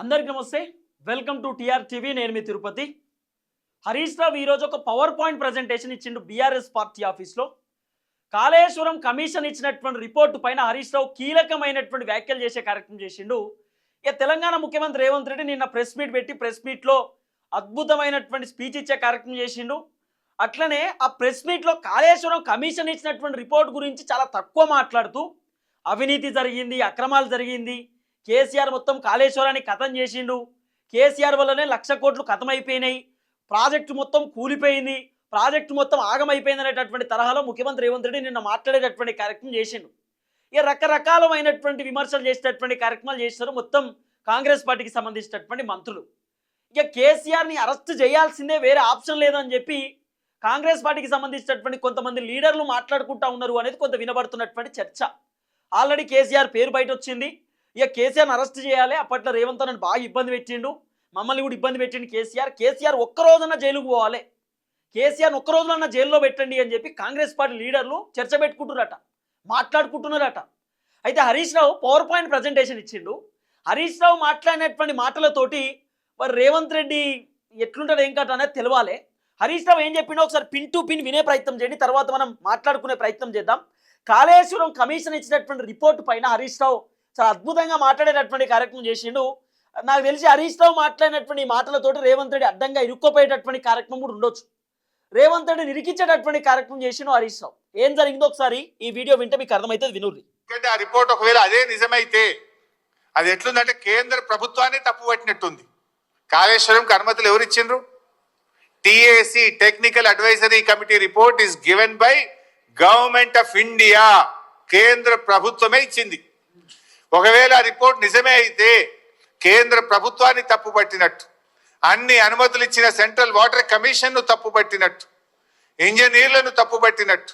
అందరికి నమస్తే. Welcome to TR TV. నేను మీ తిరుపతి. హరీష్ రావు ఈరోజు ఒక పవర్ పాయింట్ ప్రజెంటేషన్ ఇచ్చిండు బీఆర్ఎస్ పార్టీ ఆఫీస్లో. కాళేశ్వరం కమిషన్ ఇచ్చినటువంటి రిపోర్టు పైన హరీష్ రావు కీలకమైనటువంటి వ్యాఖ్యలు చేసే కార్యక్రమం చేసిండు. ఇక తెలంగాణ ముఖ్యమంత్రి రేవంత్ రెడ్డి నిన్న ప్రెస్ మీట్ పెట్టి ప్రెస్ మీట్లో అద్భుతమైనటువంటి స్పీచ్ ఇచ్చే కార్యక్రమం చేసిండు. అట్లనే ఆ ప్రెస్ మీట్లో కాళేశ్వరం కమిషన్ ఇచ్చినటువంటి రిపోర్ట్ గురించి చాలా తక్కువ మాట్లాడుతూ అవినీతి జరిగింది అక్రమాలు జరిగింది కేసీఆర్ మొత్తం కాళేశ్వరాన్ని కథం చేసిండు. కేసీఆర్ వల్లనే లక్ష కోట్లు కథమైపోయినాయి. ప్రాజెక్టు మొత్తం కూలిపోయింది. ప్రాజెక్టు మొత్తం ఆగమైపోయింది అనేటటువంటి తరహాలో ముఖ్యమంత్రి రేవంత్ రెడ్డి నిన్న మాట్లాడేటటువంటి కార్యక్రమం చేసిండు. ఇక రకరకాలమైనటువంటి విమర్శలు చేసేటటువంటి కార్యక్రమాలు చేసినారు మొత్తం కాంగ్రెస్ పార్టీకి సంబంధించినటువంటి మంత్రులు. ఇక కేసీఆర్ని అరెస్ట్ చేయాల్సిందే వేరే ఆప్షన్ లేదని చెప్పి కాంగ్రెస్ పార్టీకి సంబంధించినటువంటి కొంతమంది లీడర్లు మాట్లాడుకుంటా ఉన్నారు అనేది కొంత వినబడుతున్నటువంటి చర్చ. ఆల్రెడీ కేసీఆర్ పేరు బయట వచ్చింది ఇక కేసీఆర్ని అరెస్ట్ చేయాలి. అప్పట్లో రేవంత్ నన్ను బాగా ఇబ్బంది పెట్టిండు. మమ్మల్ని కూడా ఇబ్బంది పెట్టిండు కేసీఆర్. కేసీఆర్ ఒక్క రోజున జైలుకు పోవాలి. కేసీఆర్ని ఒక్క జైల్లో పెట్టండి అని చెప్పి కాంగ్రెస్ పార్టీ లీడర్లు చర్చ పెట్టుకుంటున్నారట మాట్లాడుకుంటున్నారట. అయితే Harish Rao power point presentation ఇచ్చిండు. హరీష్ రావు మాట్లాడినటువంటి మాటలతోటి మరి రేవంత్ రెడ్డి ఎట్లుంటాడు ఏం కట్ట అనేది తెలవాలి. హరీష్ రావు ఏం చెప్పిండో ఒకసారి పిన్ టు పిన్ వినే ప్రయత్నం చేయండి. తర్వాత మనం మాట్లాడుకునే ప్రయత్నం చేద్దాం. కాళేశ్వరం కమిషన్ ఇచ్చినటువంటి రిపోర్టు పైన హరీష్ రావు చాలా అద్భుతంగా మాట్లాడేటటువంటి కార్యక్రమం చేసిండు. నాకు తెలిసి హరీష్ రావు మాట్లాడినటువంటి ఈ మాటలతోటి రేవంత్ రెడ్డి అడ్డంగా ఇరుక్కుపోయేటటువంటి కార్యక్రమం కూడా ఉండొచ్చు. రేవంత్ రెడ్డి నిరికించేటటువంటి కార్యక్రమం చేసిండు హరీష్ రావు. ఏం జరిగిందో ఒకసారి ఈ వీడియో వింటే మీకు అర్థమవుతుంది వినుర్రి. ఎందుకంటే ఆ రిపోర్ట్ ఒకవేళ అదే నిజమైతే అది ఎట్లుందంటే కేంద్ర ప్రభుత్వాన్ని తప్పు పట్టినట్టుంది. కాళేశ్వరంకి అనుమతులు ఎవరు ఇచ్చిండ్రు? TAC technical advisory committee report is given by government of India. కేంద్ర ప్రభుత్వమే ఇచ్చింది. ఒకవేళ రిపోర్ట్ నిజమే అయితే కేంద్ర ప్రభుత్వాన్ని తప్పుపట్టినట్టు అన్ని అనుమతులు ఇచ్చిన సెంట్రల్ వాటర్ కమిషన్ను తప్పుపట్టినట్టు ఇంజనీర్లను తప్పుపట్టినట్టు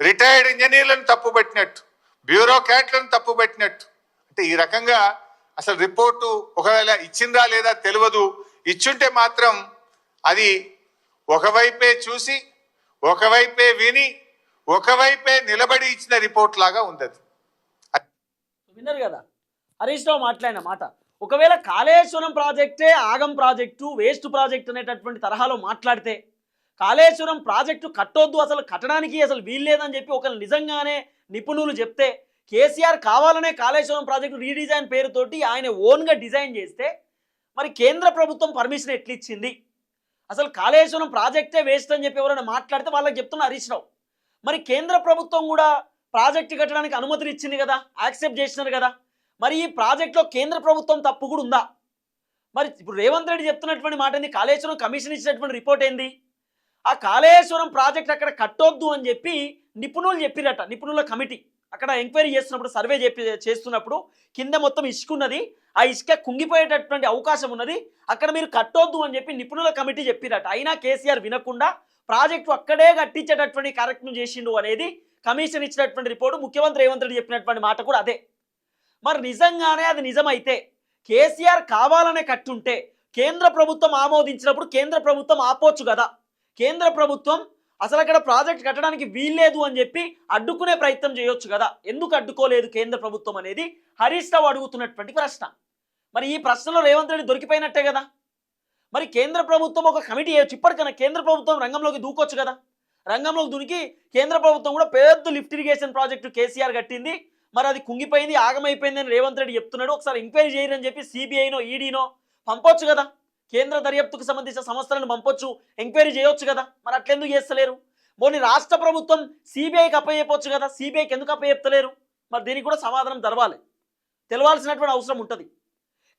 రిటైర్డ్ ఇంజనీర్లను తప్పుపట్టినట్టు బ్యూరోక్రాట్లను తప్పుపట్టినట్టు. అంటే ఈ రకంగా అసలు రిపోర్టు ఒకవేళ ఇచ్చిందా లేదా తెలియదు. ఇచ్చుంటే మాత్రం అది ఒకవైపే చూసి ఒకవైపే విని ఒకవైపే నిలబడి ఇచ్చిన రిపోర్ట్ లాగా ఉంది విన్నారు కదా? హరీష్ రావు మాట్లాడిన మాట ఒకవేళ కాళేశ్వరం ప్రాజెక్టే ఆగం ప్రాజెక్టు వేస్ట్ ప్రాజెక్ట్ అనేటటువంటి తరహాలో మాట్లాడితే కాళేశ్వరం ప్రాజెక్టు కట్టొద్దు అసలు కట్టడానికి అసలు వీల్లేదని చెప్పి ఒకరు నిజంగానే నిపుణులు చెప్తే కేసీఆర్ కావాలనే కాళేశ్వరం ప్రాజెక్టు రీడిజైన్ పేరుతోటి ఆయన ఓన్గా డిజైన్ చేస్తే మరి కేంద్ర ప్రభుత్వం పర్మిషన్ ఎట్లిచ్చింది? అసలు కాళేశ్వరం ప్రాజెక్టే వేస్ట్ అని చెప్పి ఎవరైనా మాట్లాడితే వాళ్ళకి చెప్తున్న హరీష్ రావు. మరి కేంద్ర ప్రభుత్వం కూడా ప్రాజెక్ట్ కట్టడానికి అనుమతులు ఇచ్చింది కదా యాక్సెప్ట్ చేసినారు కదా. మరి ఈ ప్రాజెక్ట్లో కేంద్ర ప్రభుత్వం తప్పు కూడా ఉందా? మరి ఇప్పుడు రేవంత్ రెడ్డి చెప్తున్నటువంటి మాట ఏంది? కాళేశ్వరం కమిషన్ ఇచ్చినటువంటి రిపోర్ట్ ఏంది? ఆ కాళేశ్వరం ప్రాజెక్ట్ అక్కడ కట్టొద్దు అని చెప్పి నిపుణులు చెప్పిరట నిపుణుల కమిటీ. అక్కడ ఎంక్వైరీ చేస్తున్నప్పుడు సర్వే చెప్పి చేస్తున్నప్పుడు కింద మొత్తం ఇసుక ఉన్నది. ఆ ఇసుక కుంగిపోయేటటువంటి అవకాశం ఉన్నది. అక్కడ మీరు కట్టొద్దు అని చెప్పి నిపుణుల కమిటీ చెప్పిరట. అయినా కేసీఆర్ వినకుండా ప్రాజెక్టు అక్కడే కట్టించేటటువంటి కార్యక్రమం చేసిండు అనేది కమిషన్ ఇచ్చినటువంటి రిపోర్టు ముఖ్యమంత్రి రేవంత్ రెడ్డి చెప్పినటువంటి మాట కూడా అదే. మరి నిజంగానే అది నిజమైతే కేసీఆర్ కావాలనే కట్టుంటే కేంద్ర ప్రభుత్వం ఆమోదించినప్పుడు కేంద్ర ప్రభుత్వం ఆపోవచ్చు కదా. కేంద్ర ప్రభుత్వం అసలు అక్కడ ప్రాజెక్ట్ కట్టడానికి వీల్లేదు అని చెప్పి అడ్డుకునే ప్రయత్నం చేయొచ్చు కదా. ఎందుకు అడ్డుకోలేదు కేంద్ర ప్రభుత్వం అనేది? హరీష్ రావు అడుగుతున్నటువంటి ప్రశ్న. మరి ఈ ప్రశ్నలో రేవంత్ రెడ్డి దొరికిపోయినట్టే కదా. మరి కేంద్ర ప్రభుత్వం ఒక కమిటీ చేయొచ్చు ఇప్పటికైనా కేంద్ర ప్రభుత్వం రంగంలోకి దూకొచ్చు కదా. రంగంలోకి దునికి కేంద్ర ప్రభుత్వం కూడా పెద్ద లిఫ్ట్ ఇరిగేషన్ ప్రాజెక్టు కేసీఆర్ కట్టింది. మరి అది కుంగిపోయింది ఆగమైపోయింది అని రేవంత్ రెడ్డి చెప్తున్నాడు. ఒకసారి ఎంక్వైరీ చేయరని చెప్పి సిబిఐనో ఈడీనో పంపొచ్చు కదా. కేంద్ర దర్యాప్తుకు సంబంధించిన సంస్థలను పంపొచ్చు ఎంక్వైరీ చేయొచ్చు కదా. మరి అట్లెందుకు చేస్తలేరు? మోని రాష్ట్ర ప్రభుత్వం సిబిఐకి అప్పయ్యపోవచ్చు కదా. సిబిఐకి ఎందుకు అప్పయ్యప్తలేరు మరి దీనికి కూడా సమాధానం తెరవాలి తెలవాల్సినటువంటి అవసరం ఉంటుంది.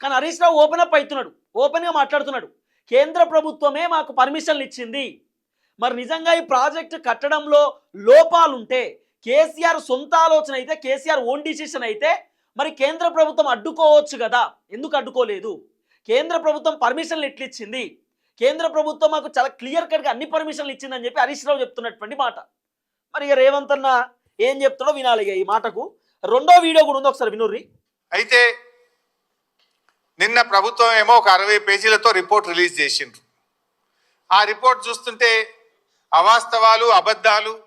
కానీ హరీష్ రావు ఓపెన్ అప్ అవుతున్నాడు. ఓపెన్గా మాట్లాడుతున్నాడు. కేంద్ర ప్రభుత్వమే మాకు పర్మిషన్లు ఇచ్చింది. మరి నిజంగా ఈ ప్రాజెక్టు కట్టడంలో లోపాలుంటే కేసీఆర్ సొంత ఆలోచన అయితే కేసీఆర్ ఓన్ డిసిషన్ అయితే మరి కేంద్ర ప్రభుత్వం అడ్డుకోవచ్చు కదా? ఎందుకు అడ్డుకోలేదు? కేంద్ర ప్రభుత్వం పర్మిషన్లు ఎట్లిచ్చింది కేంద్ర ప్రభుత్వం మాకు చాలా క్లియర్ కట్గా అన్ని పర్మిషన్లు ఇచ్చిందని చెప్పి హరీష్ రావు చెప్తున్నటువంటి మాట. మరి ఇక రేవంత్ అన్న ఏం చెప్తాడో వినాలి ఈ మాటకు. రెండో వీడియో కూడా ఉంది ఒకసారి వినుర్రి. అయితే నిన్న ప్రభుత్వం ఏమో ఒక అరవై పేజీలతో రిపోర్ట్ రిలీజ్ చేసిండ్రు. ఆ రిపోర్ట్ చూస్తుంటే అవాస్తవాలు అబద్ధాలు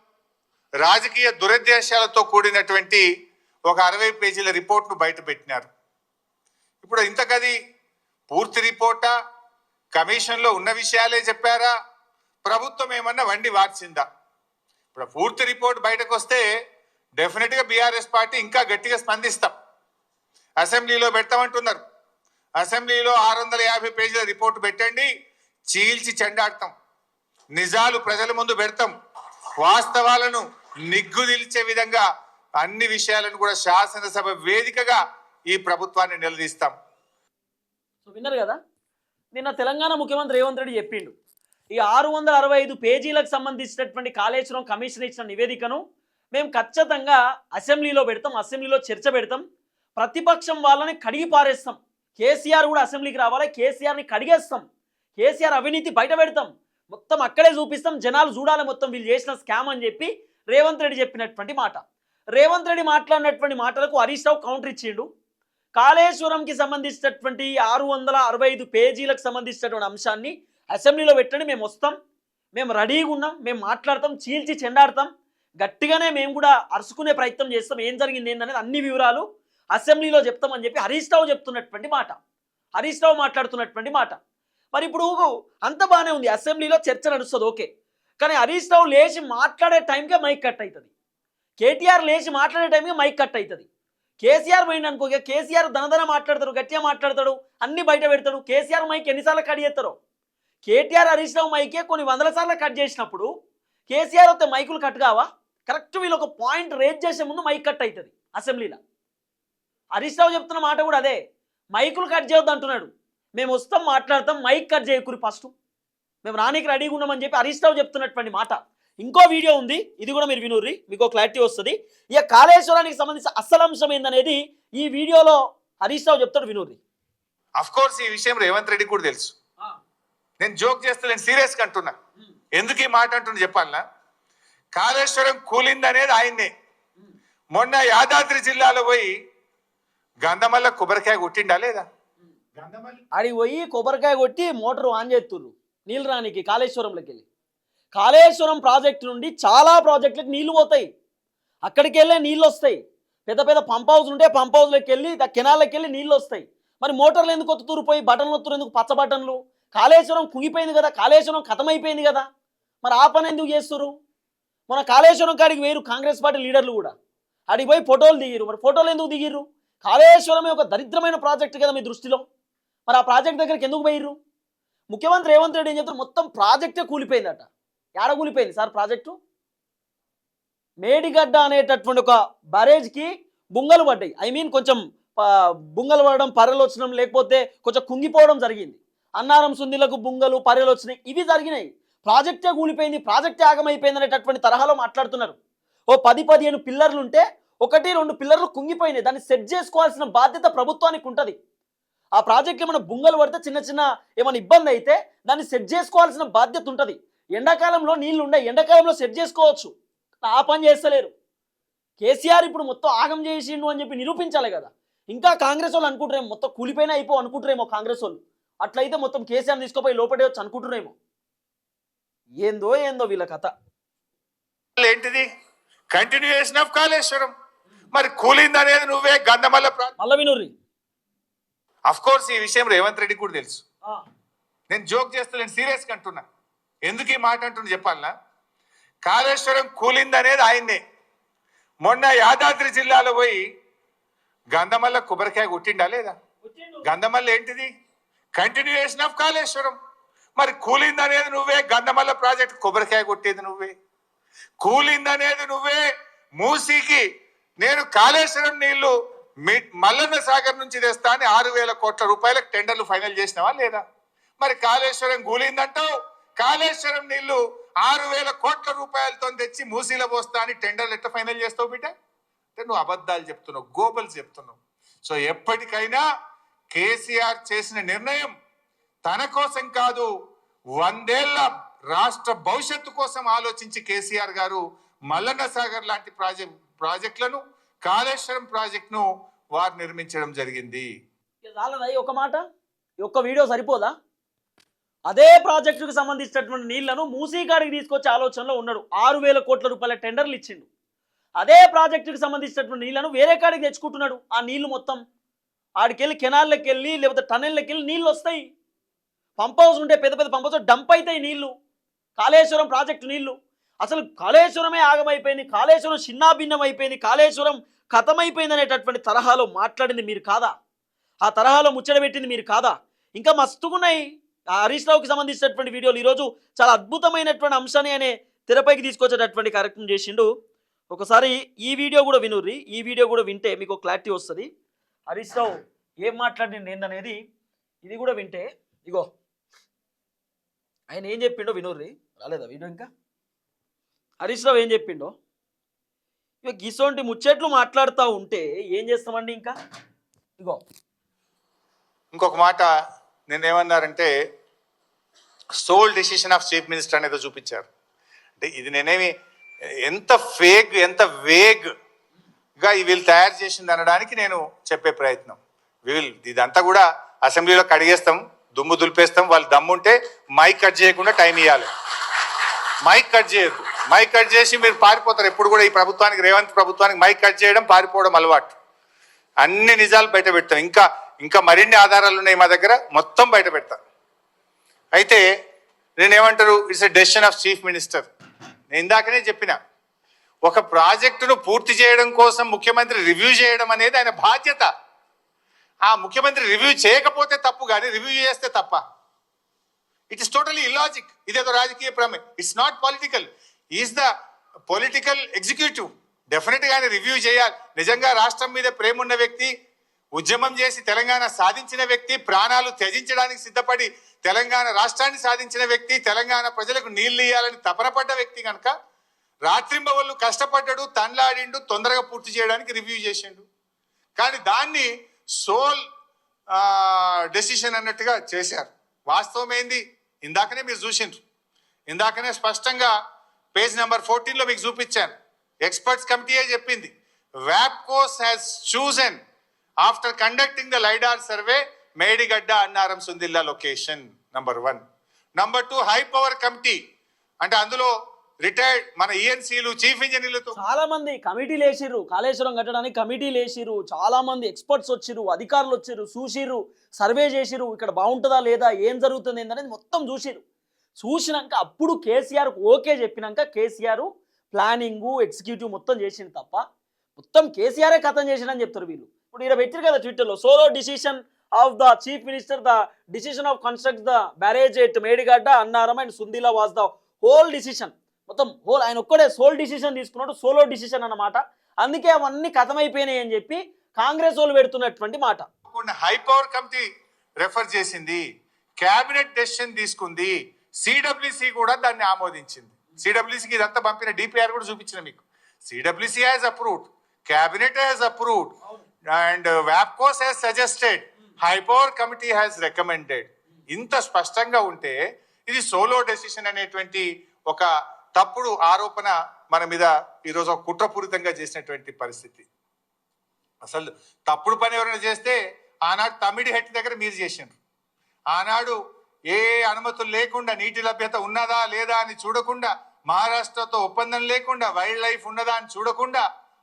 రాజకీయ దురుద్దేశాలతో కూడినటువంటి ఒక అరవై పేజీల రిపోర్ట్ను బయట పెట్టినారు. ఇప్పుడు ఇంతకది పూర్తి రిపోర్టా? కమిషన్లో ఉన్న విషయాలే చెప్పారా? ప్రభుత్వం ఏమన్నా వండి వార్చిందా? ఇప్పుడు పూర్తి రిపోర్ట్ బయటకు వస్తే డెఫినెట్గా బీఆర్ఎస్ పార్టీ ఇంకా గట్టిగా స్పందిస్తాం. అసెంబ్లీలో పెడతామంటున్నారు. అసెంబ్లీలో ఆరు వందల యాభై పేజీల రిపోర్ట్ పెట్టండి చీల్చి చెండాడతాం. నిజాలు ప్రజల ముందు పెడతాం. వాస్తవాలను నిగ్గుదిల్చే విధంగా అన్ని విషయాలను కూడా శాసనసభ వేదికగా ఈ ప్రభుత్వాన్ని నిలదీస్తాం. సో విన్నారు కదా? నిన్న తెలంగాణ ముఖ్యమంత్రి రేవంత్ రెడ్డి చెప్పిండు. ఈ ఆరు వందల అరవై ఐదు పేజీలకు సంబంధించినటువంటి కాళేశ్వరం కమిషన్ ఇచ్చిన నివేదికను మేము ఖచ్చితంగా అసెంబ్లీలో పెడతాం అసెంబ్లీలో చర్చ పెడతాం. ప్రతిపక్షం వాళ్ళని కడిగి పారేస్తాం. కేసీఆర్ కూడా అసెంబ్లీకి రావాలి కేసీఆర్ని కడిగేస్తాం. కేసీఆర్ అవినీతి బయట పెడతాం. మొత్తం అక్కడే చూపిస్తాం. జనాలు చూడాలి మొత్తం వీళ్ళు చేసిన స్కామ్ అని చెప్పి రేవంత్ రెడ్డి చెప్పినటువంటి మాట. రేవంత్ రెడ్డి మాట్లాడినటువంటి మాటలకు హరీష్ రావు కౌంటర్ ఇచ్చిండు. కాళేశ్వరంకి సంబంధించినటువంటి ఆరు వందల అరవై ఐదు పేజీలకు సంబంధించినటువంటి అంశాన్ని అసెంబ్లీలో పెట్టండి. మేము వస్తాం. మేము రెడీగా ఉన్నాం. మేము మాట్లాడతాం. చీల్చి చెండాడతాం. గట్టిగానే మేము కూడా అరుచుకునే ప్రయత్నం చేస్తాం. ఏం జరిగింది ఏందనేది అన్ని వివరాలు అసెంబ్లీలో చెప్తామని చెప్పి హరీష్ రావు చెప్తున్నటువంటి మాట. హరీష్ రావు మాట్లాడుతున్నటువంటి మాట. మరి ఇప్పుడు అంత బాగానే ఉంది. అసెంబ్లీలో చర్చ నడుస్తుంది ఓకే. కానీ హరీష్ రావు లేచి మాట్లాడే టైంకే మైక్ కట్ అవుతుంది కేటీఆర్ లేచి మాట్లాడే టైంకే మైక్ కట్ అవుతుంది కేసీఆర్ పోయింది అనుకో కేసీఆర్ దనదన మాట్లాడతాడు గట్టిగా మాట్లాడతాడు అన్ని బయట పెడతాడు. కేసీఆర్ మైక్ ఎన్నిసార్లు కట్ చేస్తారో? కేటీఆర్ హరీష్ రావు మైకే కొన్ని వందల సార్లు కట్ చేసినప్పుడు కేసీఆర్ వస్తే మైకులు కట్ కావా? కరెక్ట్ వీళ్ళు ఒక పాయింట్ రేజ్ చేసే ముందు మైక్ కట్ అవుతుంది అసెంబ్లీలో. హరీష్ రావు చెప్తున్న మాట కూడా అదే. మైకులు కట్ చేయొద్దు అంటున్నాడు. మేము వస్తాం మాట్లాడతాం మైక్ కట్ చేయకూరి ఫస్ట్. మేము రానికి రెడీగా ఉన్నామని చెప్పి హరీష్ రావు చెప్తున్నటువంటి మాట. ఇంకో వీడియో ఉంది ఇది కూడా మీరు వినుర్రి మీకు క్లారిటీ వస్తుంది. ఇక కాళేశ్వరానికి సంబంధించిన అసలు అంశం ఏందనేది ఈ వీడియోలో హరీష్ రావు చెప్తాడు వినుర్రి. అఫ్ కోర్స్ ఈ విషయం రేవంత్ రెడ్డి కూడా తెలుసు. నేను జోక్ చేస్తా నేను సీరియస్గా అంటున్నా. ఎందుకు ఈ మాట అంటున్నా చెప్పాలనా? కాళేశ్వరం కూలింది అనేది ఆయన్నే మొన్న యాదాద్రి జిల్లాలో పోయి గంధమల్ల కొబ్బరికాయ కొట్టిండా లేదా? ఆడికి పోయి కొబ్బరికాయ కొట్టి మోటార్ ఆన్ చేస్తుర్రు. నీళ్ళు రానికి కాళేశ్వరంలోకి వెళ్ళి కాళేశ్వరం ప్రాజెక్టు నుండి చాలా ప్రాజెక్టులకు నీళ్ళు పోతాయి. అక్కడికి వెళ్ళే నీళ్ళు వస్తాయి పెద్ద పెద్ద పంప్ హౌస్ ఉంటే పంప్ హౌస్లోకి వెళ్ళి కెనాల్లోకి వెళ్ళి నీళ్ళు వస్తాయి మరి మోటార్లు ఎందుకు ఒత్తుతురు పోయి? బటన్లు ఒత్తురు ఎందుకు? పచ్చ బటన్లు. కాళేశ్వరం కుంగిపోయింది కదా కాళేశ్వరం కథమైపోయింది కదా. మరి ఆ పని ఎందుకు చేస్తురు మన కాళేశ్వరం కాడికి వేరు కాంగ్రెస్ పార్టీ లీడర్లు కూడా. ఆడికి పోయి ఫోటోలు దిగిరు మరి ఫోటోలు ఎందుకు దిగిర్రు? కాళేశ్వరమే ఒక దరిద్రమైన ప్రాజెక్ట్ కదా మీ దృష్టిలో? మరి ఆ ప్రాజెక్ట్ దగ్గరికి ఎందుకు పోయిర్రు? ముఖ్యమంత్రి రేవంత్ రెడ్డి ఏం చెప్తారు మొత్తం ప్రాజెక్టే కూలిపోయిందట. ఏడ కూలిపోయింది సార్ ప్రాజెక్టు? మేడిగడ్డ అనేటటువంటి ఒక బరేజ్కి బుంగలు పడ్డాయి. ఐ మీన్ కొంచెం బుంగలు పడడం పర్రెలు వచ్చడం లేకపోతే కొంచెం కుంగిపోవడం జరిగింది. అన్నారం సుందిలకు బుంగలు పర్రెలు వచ్చినాయి. ఇవి జరిగినాయి. ప్రాజెక్టే కూలిపోయింది. ప్రాజెక్టే ఆగమైపోయింది అనేటటువంటి తరహాలో మాట్లాడుతున్నారు. ఓ పది పదిహేను పిల్లర్లు ఉంటే ఒకటి రెండు పిల్లర్లు కుంగిపోయినాయి. దాన్ని సెట్ చేసుకోవాల్సిన బాధ్యత ప్రభుత్వానికి ఉంటుంది. ఆ ప్రాజెక్ట్ ఏమైనా బుంగలు పడితే చిన్న చిన్న ఏమైనా ఇబ్బంది అయితే దాన్ని సెట్ చేసుకోవాల్సిన బాధ్యత ఉంటుంది. ఎండాకాలంలో నీళ్ళు ఉన్నాయి ఎండాకాలంలో సెట్ చేసుకోవచ్చు. ఆ పని చేస్తలేరు. కేసీఆర్ ఇప్పుడు మొత్తం ఆగం చేసిండు అని చెప్పి నిరూపించాలి కదా. ఇంకా కాంగ్రెస్ వాళ్ళు అనుకుంటారేమో మొత్తం కూలిపోయినా అయిపో అనుకుంటారేమో కాంగ్రెస్ వాళ్ళు. అట్లయితే మొత్తం కేసీఆర్ తీసుకుపోయి లోపడేయచ్చు అనుకుంటున్నారేమో. ఏందో ఏందో వీళ్ళ కథ. ఏంటిది? Continuation of Kaleshwaram. మరి కూలింది అనేది నువ్వే గంధమల్ల మళ్ళా వినుర్రి. అఫ్ కోర్స్ ఈ విషయం రేవంత్ రెడ్డి కూడా తెలుసు. నేను జోక్ చేస్తా నేను సీరియస్గా అంటున్నా. ఎందుకు ఈ మాట అంటున్నా చెప్పాలనా? కాళేశ్వరం కూలింది అనేది ఆయన్నే. మొన్న యాదాద్రి జిల్లాలో పోయి గంధమల్ల కొబ్బరికాయ కొట్టిండా లేదా? గంధమల్ల ఏంటిది? Continuation of Kaleshwaram. మరి కూలింది అనేది నువ్వే గంధమల్ల ప్రాజెక్ట్ కొబ్బరికాయ కొట్టేది నువ్వే. కూలింది అనేది నువ్వే మూసీకి. నేను కాళేశ్వరం నీళ్ళు మల్లన్న సాగర్ నుంచి తెస్తా అని ఆరు వేల కోట్ల రూపాయలకు టెండర్లు ఫైనల్ చేసినావా లేదా? మరి కాళేశ్వరం గూలిందంటావు కాళేశ్వరం నీళ్ళు ఆరు వేల కోట్ల రూపాయలతో తెచ్చి మూసీలో పోస్తా అని టెండర్లు ఎట్లా ఫైనల్ చేస్తావు బిడ్డ? అంటే నువ్వు అబద్ధాలు చెప్తున్నావు గోబల్స్ చెప్తున్నావు. సో ఎప్పటికైనా కేసీఆర్ చేసిన నిర్ణయం తన కోసం కాదు వందేళ్ళ రాష్ట్ర భవిష్యత్తు కోసం ఆలోచించి కేసీఆర్ గారు మల్లన్న సాగర్ లాంటి ప్రాజెక్ట్ ప్రాజెక్టులను కాళేశ్వరం ప్రాజెక్టును వారు నిర్మించడం జరిగింది. చాలదా ఒక మాట? ఒక్క వీడియో సరిపోదా? అదే ప్రాజెక్టుకు సంబంధించినటువంటి నీళ్ళను మూసీకాడికి తీసుకొచ్చే ఆలోచనలో ఉన్నాడు. ఆరు వేల కోట్ల రూపాయల టెండర్లు ఇచ్చిండు. అదే ప్రాజెక్టుకు సంబంధించినటువంటి నీళ్ళను వేరే కాడికి తెచ్చుకుంటున్నాడు. ఆ నీళ్ళు మొత్తం ఆడికెళ్ళి కెనాల్లోకి వెళ్ళి లేకపోతే టనెల్లోకి వెళ్ళి నీళ్ళు వస్తాయి. పంప్ హౌస్ ఉంటే పెద్ద పెద్ద పంప్ హౌస్ డంప్ అవుతాయి నీళ్ళు. కాళేశ్వరం ప్రాజెక్టు నీళ్ళు. అసలు కాళేశ్వరమే ఆగమైపోయింది కాళేశ్వరం చిన్నాభిన్నం అయిపోయింది కాళేశ్వరం కథమైపోయింది అనేటటువంటి తరహాలో మాట్లాడింది మీరు కాదా? ఆ తరహాలో ముచ్చట పెట్టింది మీరు కాదా? ఇంకా మస్తుగున్నాయి. ఆ హరీష్ రావుకి సంబంధించినటువంటి వీడియోలు ఈరోజు చాలా అద్భుతమైనటువంటి అంశాన్ని ఆయన తెరపైకి తీసుకొచ్చేటటువంటి కార్యక్రమం చేసిండు. ఒకసారి ఈ వీడియో కూడా వినుర్రి. ఈ వీడియో కూడా వింటే మీకు క్లారిటీ వస్తుంది. హరీష్ రావు ఏం మాట్లాడింది ఏందనేది ఇది కూడా వింటే. ఇగో. ఆయన ఏం చెప్పిండో వినుర్రి. రాలేదా వీడియో ఇంకా? హరీష్ రావు ఏం చెప్పిండో? ఇక గిసోంటి ముచ్చట్లు మాట్లాడుతూ ఉంటే ఏం చేస్తామండి ఇంకా? ఇగో. ఇంకొక మాట నేనేమన్నారంటే sole decision of chief minister అనేది చూపించారు. అంటే ఇది నేనేమి ఎంత ఫేక్ ఎంత వేగ్గా వీళ్ళు తయారు చేసింది అనడానికి నేను చెప్పే ప్రయత్నం. వీల్ ఇదంతా కూడా అసెంబ్లీలో కడిగేస్తాం దుమ్ము దులిపేస్తాం వాళ్ళు దమ్ముంటే మైక్ కట్ చేయకుండా టైం ఇవ్వాలి మైక్ కట్ చేయొద్దు. మైక్ కట్ చేసి మీరు పారిపోతారు. ఎప్పుడు కూడా ఈ ప్రభుత్వానికి రేవంత్ ప్రభుత్వానికి మైక్ కట్ చేయడం పారిపోవడం అలవాటు. అన్ని నిజాలు బయట పెడతాం. ఇంకా ఇంకా మరిన్ని ఆధారాలు ఉన్నాయి మా దగ్గర మొత్తం బయట పెడతా. అయితే నేనేమంటారు? It's a decision of chief minister. నేను ఇందాకనే చెప్పిన ఒక ప్రాజెక్టును పూర్తి చేయడం కోసం ముఖ్యమంత్రి రివ్యూ చేయడం అనేది ఆయన బాధ్యత. ఆ ముఖ్యమంత్రి రివ్యూ చేయకపోతే తప్పు కానీ రివ్యూ చేస్తే తప్ప. ఇట్ ఇస్ టోటలీ ఇలాజిక్ ఇదేదో రాజకీయ ప్రమే. It's not political is the political executive. డెఫినెట్గా రివ్యూ చేయాలి. నిజంగా రాష్ట్రం మీద ప్రేమ ఉన్న వ్యక్తి ఉద్యమం చేసి తెలంగాణ సాధించిన వ్యక్తి ప్రాణాలు త్యజించడానికి సిద్ధపడి తెలంగాణ రాష్ట్రాన్ని సాధించిన వ్యక్తి తెలంగాణ ప్రజలకు నీళ్ళు ఇవ్వాలని తపనపడ్డ వ్యక్తి కనుక రాత్రింబవళ్ళు కష్టపడ్డాడు తండ్లాడిండు తొందరగా పూర్తి చేయడానికి రివ్యూ చేసిండు. కానీ దాన్ని సోల్ డెసిషన్ అన్నట్టుగా చేశారు. వాస్తవం ఏంది ఇందాకనే మీరు చూసిండ్రు. ఇందాకనే స్పష్టంగా పేజ్ నెంబర్ ఫోర్టీన్లో మీకు చూపించాను. ఎక్స్పర్ట్స్ కమిటీయే చెప్పింది? వ్యాప్కోస్ has chosen after conducting the LiDAR survey Medigadda Annaram Sundilla location number one number two high power committee. అంటే అందులో రిటైర్డ్ మన ఈఎన్సీలు చీఫ్ ఇంజనీర్లతో చాలా మంది కమిటీలు వేసిర్రు కాళేశ్వరం కట్టడానికి కమిటీలు వేసిర్రు చాలా మంది ఎక్స్పర్ట్స్ వచ్చిర్రు అధికారులు వచ్చిర్రు చూసిర్రు సర్వే చేసిర్రు. ఇక్కడ బాగుంటుందా లేదా ఏం జరుగుతుంది ఏందనేది మొత్తం చూసిర్రు. చూసినాక అప్పుడు కేసీఆర్ ఓకే చెప్పినాక కేసీఆర్ ప్లానింగు ఎగ్జిక్యూటివ్ మొత్తం చేసింది తప్ప మొత్తం కేసీఆరే కథం చేసిండని చెప్తారు వీళ్ళు. ఇప్పుడు ఇక్కడ పెట్టారు కదా ట్విట్టర్లో solo decision of the chief minister the decision of construct the barrage at Medigadda Annaram and Sundilla was the whole decision మొత్తం హోల్ ఆయన ఒక్కడే సోల్ డిసిషన్ తీసుకున్నాడు సోలో డిసిషన్ అన్నమాట. అందుకే అవన్నీ కథమైపోయినాయి అని చెప్పి కాంగ్రెస్ వాళ్ళు పెడుతున్నటువంటి మాట. హై పవర్ కమిటీ రెఫర్ చేసింది కేబినెట్ డెసిషన్ తీసుకుంది సిడబ్ల్యూసి కూడా దాన్ని ఆమోదించింది. సిడబ్ల్యూసికి ఇదంతా పంపిన డిపిఆర్ కూడా చూపించిన మీకు. CWC has approved cabinet has approved and వ్యాప్కోస్ has suggested high power committee has recommended ఇంత స్పష్టంగా ఉంటే ఇది సోలో డెసిషన్ అనేటువంటి ఒక తప్పుడు ఆరోపణ మన మీద ఈరోజు ఒక కుట్రపూరితంగా చేసినటువంటి పరిస్థితి. అసలు తప్పుడు పని ఎవరైనా చేస్తే ఆనాడు తమిడి హెట్ దగ్గర మీరు చేసిండ్రు. ఆనాడు ఏ అనుమతులు లేకుండా నీటి లభ్యత ఉన్నదా లేదా అని చూడకుండా మహారాష్ట్రతో ఒప్పందం లేకుండా వైల్డ్ లైఫ్ ఉన్నదా అని చూడకుండా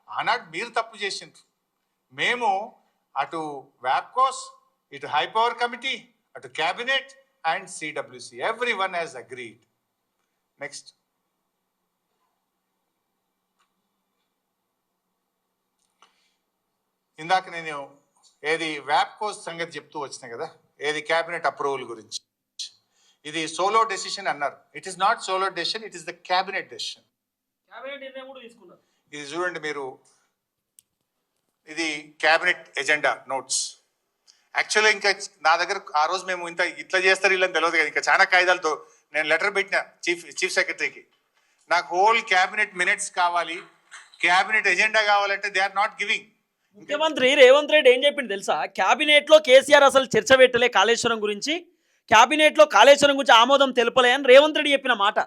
ఆనాడు మీరు తప్పు చేసిండ్రు. మేము అటు వ్యాప్కోస్ ఇటు హై పవర్ కమిటీ అటు cabinet and CWC every one has agreed. Next. ఇందాక నేను ఏది వ్యాప్కోస్ సంగతి చెప్తూ వచ్చిన కదా ఏది క్యాబినెట్ అప్రూవల్ గురించి. ఇది సోలో డెసిషన్ అన్నారు. It is not solo decision it is the cabinet decision ఇది చూడండి మీరు. ఇది క్యాబినెట్ ఎజెండా నోట్స్ యాక్చువల్గా ఇంకా నా దగ్గర ఆ రోజు మేము ఇంత ఇట్లా చేస్తారు వీళ్ళని తెలియదు కదా ఇంకా చాలా కాగితాలతో నేను లెటర్ పెట్టిన చీఫ్ చీఫ్ సెక్రటరీకి నాకు హోల్ క్యాబినెట్ మినిట్స్ కావాలి క్యాబినెట్ ఎజెండా కావాలంటే దే ఆర్ నాట్ గివింగ్ ముఖ్యమంత్రి రేవంత్ రెడ్డి ఏం చెప్పింది తెలుసా? క్యాబినెట్లో కేసీఆర్ అసలు చర్చ పెట్టలే కాళేశ్వరం గురించి. క్యాబినెట్లో కాళేశ్వరం గురించి ఆమోదం తెలుపలే అని రేవంత్ రెడ్డి చెప్పిన మాట.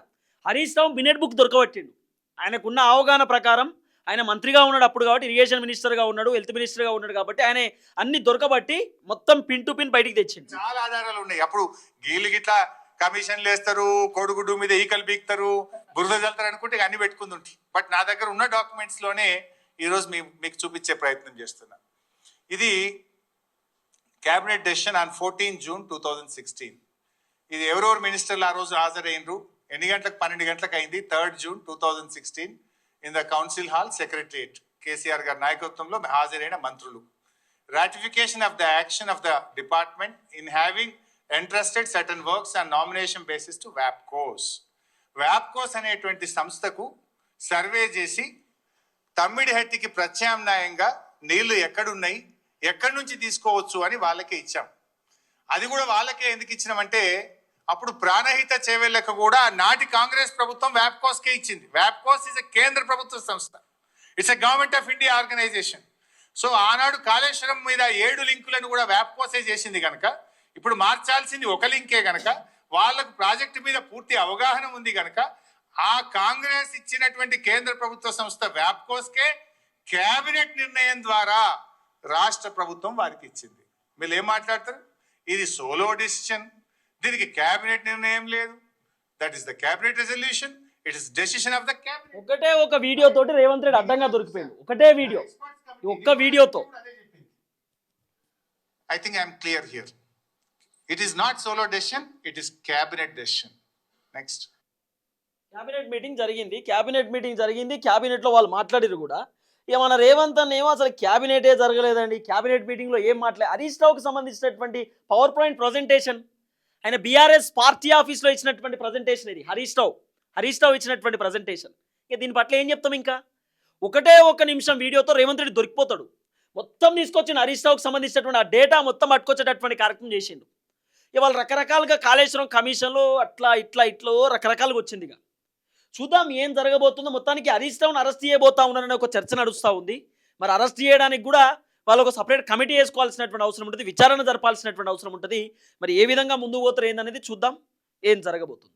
హరీష్ రావు మినెట్ బుక్ దొరకబట్టిండు. ఆయనకున్న అవగాహన ప్రకారం ఆయన మంత్రిగా ఉన్నాడు అప్పుడు కాబట్టి ఇరిగేషన్ మినిస్టర్గా ఉన్నాడు హెల్త్ మినిస్టర్గా ఉన్నాడు కాబట్టి ఆయన అన్ని దొరకబట్టి మొత్తం పిన్ టు పిన్ బయటికి తెచ్చిండు. చాలా ఆధారాలు ఉన్నాయి. అప్పుడు గీళ్ళు గిట్లా కమిషన్లు వేస్తారు కోడిగుడ్డు మీద ఈకలు బీక్తారు బురద చల్తారు అనుకుంటే ఇక అన్ని పెట్టుకుంది ఉంటాయి బట్ నా దగ్గర ఉన్న డాక్యుమెంట్స్లోనే ఈరోజు మీ మీకు చూపించే ప్రయత్నం చేస్తున్నా. ఇది cabinet decision on fourteen June two thousand sixteen. ఇది ఎవరెవరు మినిస్టర్లు ఆ రోజు హాజరైనరు ఎన్ని గంటలకు? పన్నెండు గంటలకు అయింది. Third June two thousand sixteen in the council hall secretariat KCR గారి నాయకత్వంలో హాజరైన మంత్రులు. Ratification of the action of the department in having entrusted certain works and nomination basis to WAPCOS. వ్యాప్కోస్ అనేటువంటి సంస్థకు సర్వే చేసి తమ్మిడిహట్టికి ప్రత్యామ్నాయంగా నీళ్ళు ఎక్కడున్నాయి? ఎక్కడి నుంచి తీసుకోవచ్చు అని వాళ్ళకే ఇచ్చాం. అది కూడా వాళ్ళకే ఎందుకు ఇచ్చినామంటే అప్పుడు ప్రాణహిత చేవెళ్ళకు కూడా నాటి కాంగ్రెస్ ప్రభుత్వం వ్యాప్కోస్కే ఇచ్చింది. వ్యాప్కోస్ ఇస్ ఎ కేంద్ర ప్రభుత్వ సంస్థ. It's a government of India organisation. So ఆనాడు కాళేశ్వరం మీద ఏడు లింకులను కూడా వ్యాప్కోసే చేసింది కనుక ఇప్పుడు మార్చాల్సింది ఒక లింకే కనుక వాళ్ళకు ప్రాజెక్టు మీద పూర్తి అవగాహన ఉంది కనుక ఆ కాంగ్రెస్ ఇచ్చినటువంటి కేంద్ర ప్రభుత్వ సంస్థ వ్యాప్కోస్కే కేబినెట్ నిర్ణయం ద్వారా రాష్ట్ర ప్రభుత్వం వారికి ఇచ్చింది. మీరు ఏం మాట్లాడతారు? ఇది సోలో డిసిషన్ దీనికి కేబినెట్ నిర్ణయం లేదు. That is the cabinet resolution it is decision of the cabinet ఒకటే ఒక వీడియో తోటి రేవంత్ రెడ్డి అడ్డంగా దొరికిపోయింది. ఒకటే వీడియో ఒక్క వీడియోతో I think I'm clear here it is not solo decision it is cabinet decision next cabinet meeting జరిగింది. క్యాబినెట్ మీటింగ్ జరిగింది. క్యాబినెట్లో వాళ్ళు మాట్లాడారు కూడా. ఇక మన రేవంత్ అన్న ఏమో అసలు క్యాబినెటే జరగలేదండి. క్యాబినెట్ మీటింగ్లో ఏం మాట్లాడే హరీష్ రావుకి సంబంధించినటువంటి పవర్ పాయింట్ ప్రజెంటేషన్ ఆయన బీఆర్ఎస్ పార్టీ ఆఫీస్లో ఇచ్చినటువంటి ప్రజెంటేషన్ ఇది హరీష్ రావు. హరీష్ రావు ఇచ్చినటువంటి ప్రజెంటేషన్. ఇక దీని పట్ల ఏం చెప్తాం ఇంకా? ఒకటే ఒక నిమిషం వీడియోతో రేవంత్ రెడ్డి దొరికిపోతాడు. మొత్తం తీసుకొచ్చిన హరీష్ రావుకి సంబంధించినటువంటి ఆ డేటా మొత్తం అట్టుకొచ్చేటటువంటి కార్యక్రమం చేసిండు. ఇవాళ రకరకాలుగా కాళేశ్వరం కమిషన్లో అట్లా ఇట్లా ఇట్లో రకరకాలుగా వచ్చింది ఇక. చూద్దాం ఏం జరగబోతుందో. మొత్తానికి హరీష్ రావును అరెస్ట్ చేయబోతా ఉన్నారని ఒక చర్చ నడుస్తూ ఉంది. మరి అరెస్ట్ చేయడానికి కూడా వాళ్ళు ఒక సపరేట్ కమిటీ వేసుకోవాల్సినటువంటి అవసరం ఉంటుంది. విచారణ జరపాల్సినటువంటి అవసరం ఉంటుంది. మరి ఏ విధంగా ముందుకు పోతారు ఏందనేది చూద్దాం. ఏం జరగబోతుంది.